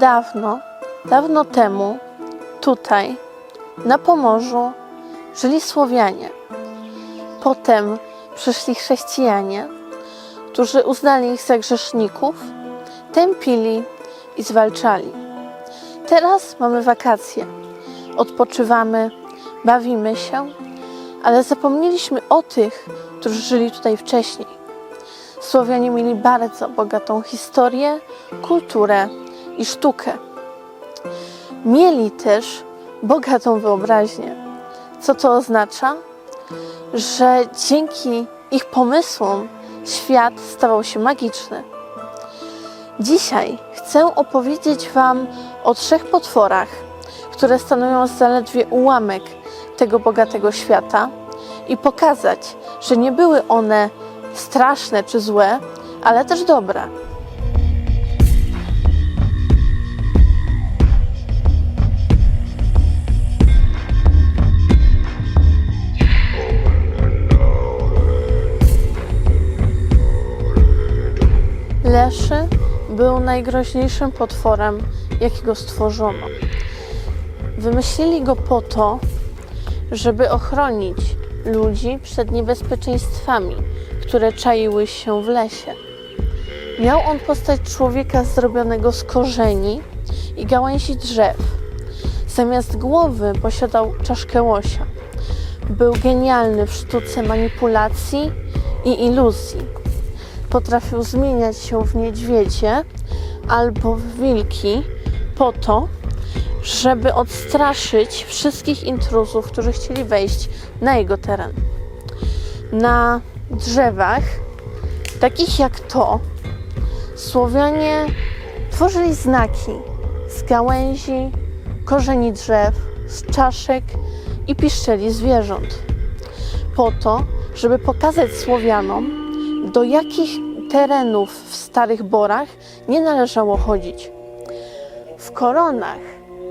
Dawno, dawno temu, tutaj, na Pomorzu, żyli Słowianie. Potem przyszli chrześcijanie, którzy uznali ich za grzeszników, tępili i zwalczali. Teraz mamy wakacje, odpoczywamy, bawimy się, ale zapomnieliśmy o tych, którzy żyli tutaj wcześniej. Słowianie mieli bardzo bogatą historię, kulturę i sztukę. Mieli też bogatą wyobraźnię. Co to oznacza? Że dzięki ich pomysłom świat stawał się magiczny. Dzisiaj chcę opowiedzieć Wam o trzech potworach, które stanowią zaledwie ułamek tego bogatego świata i pokazać, że nie były one straszne czy złe, ale też dobre. Leszy był najgroźniejszym potworem, jakiego stworzono. Wymyślili go po to, żeby ochronić ludzi przed niebezpieczeństwami, które czaiły się w lesie. Miał on postać człowieka zrobionego z korzeni i gałęzi drzew. Zamiast głowy posiadał czaszkę łosia. Był genialny w sztuce manipulacji i iluzji. Potrafił zmieniać się w niedźwiedzie albo w wilki po to, żeby odstraszyć wszystkich intruzów, którzy chcieli wejść na jego teren. Na drzewach, takich jak to, Słowianie tworzyli znaki z gałęzi, korzeni drzew, z czaszek i piszczeli zwierząt. Po to, żeby pokazać Słowianom, do jakich terenów w Starych Borach nie należało chodzić. W koronach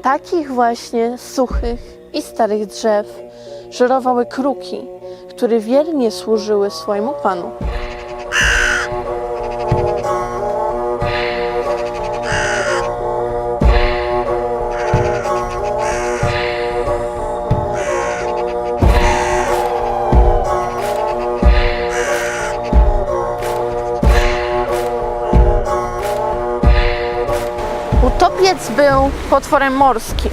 takich właśnie suchych i starych drzew żerowały kruki, które wiernie służyły swojemu panu. Utopiec był potworem morskim,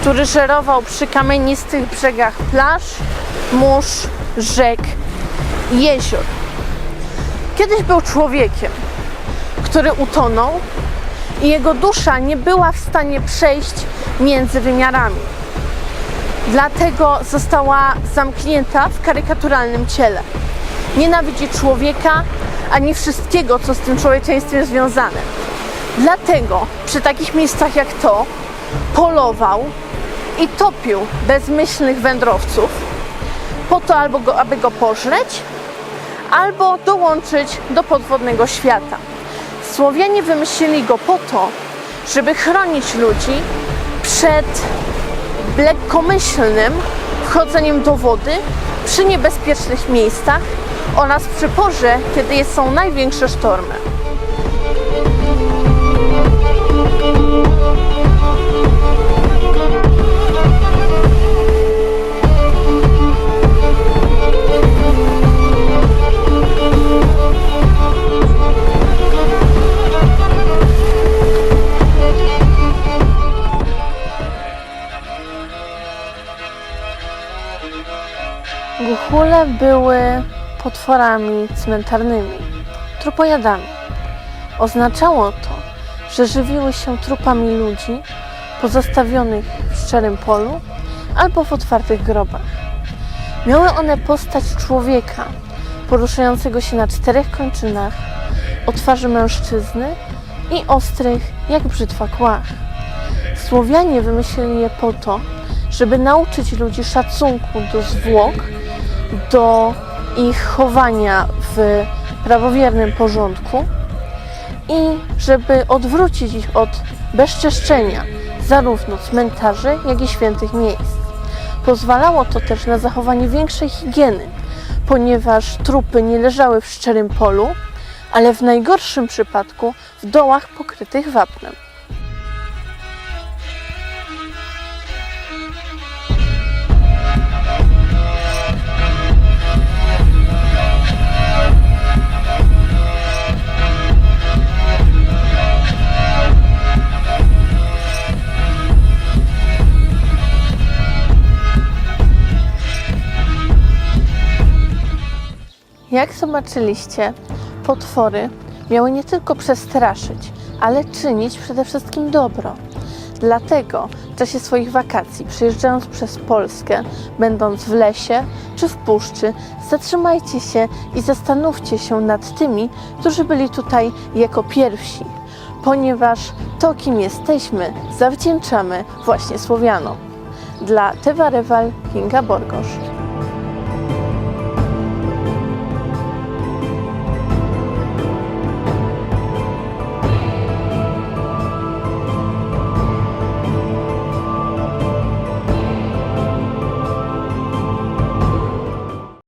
który żerował przy kamienistych brzegach plaż, mórz, rzek i jezior. Kiedyś był człowiekiem, który utonął i jego dusza nie była w stanie przejść między wymiarami. Dlatego została zamknięta w karykaturalnym ciele. Nienawidzi człowieka ani wszystkiego, co z tym człowieczeństwem związane. Dlatego przy takich miejscach jak to polował i topił bezmyślnych wędrowców po to, albo go, aby go pożreć, albo dołączyć do podwodnego świata. Słowianie wymyślili go po to, żeby chronić ludzi przed lekkomyślnym wchodzeniem do wody przy niebezpiecznych miejscach oraz przy porze, kiedy są największe sztormy. Guchule były potworami cmentarnymi, trupojadami. Oznaczało to, że żywiły się trupami ludzi pozostawionych w szczerym polu albo w otwartych grobach. Miały one postać człowieka poruszającego się na czterech kończynach, o twarzy mężczyzny i ostrych jak brzytwa kłach. Słowianie wymyślili je po to, żeby nauczyć ludzi szacunku do zwłok, do ich chowania w prawowiernym porządku i żeby odwrócić ich od bezczeszczenia zarówno cmentarzy, jak i świętych miejsc. Pozwalało to też na zachowanie większej higieny, ponieważ trupy nie leżały w szczerym polu, ale w najgorszym przypadku w dołach pokrytych wapnem. Jak zobaczyliście, potwory miały nie tylko przestraszyć, ale czynić przede wszystkim dobro. Dlatego w czasie swoich wakacji, przyjeżdżając przez Polskę, będąc w lesie czy w puszczy, zatrzymajcie się i zastanówcie się nad tymi, którzy byli tutaj jako pierwsi, ponieważ to, kim jesteśmy, zawdzięczamy właśnie Słowianom. Dla Tewa Rewal Kinga Borgosz.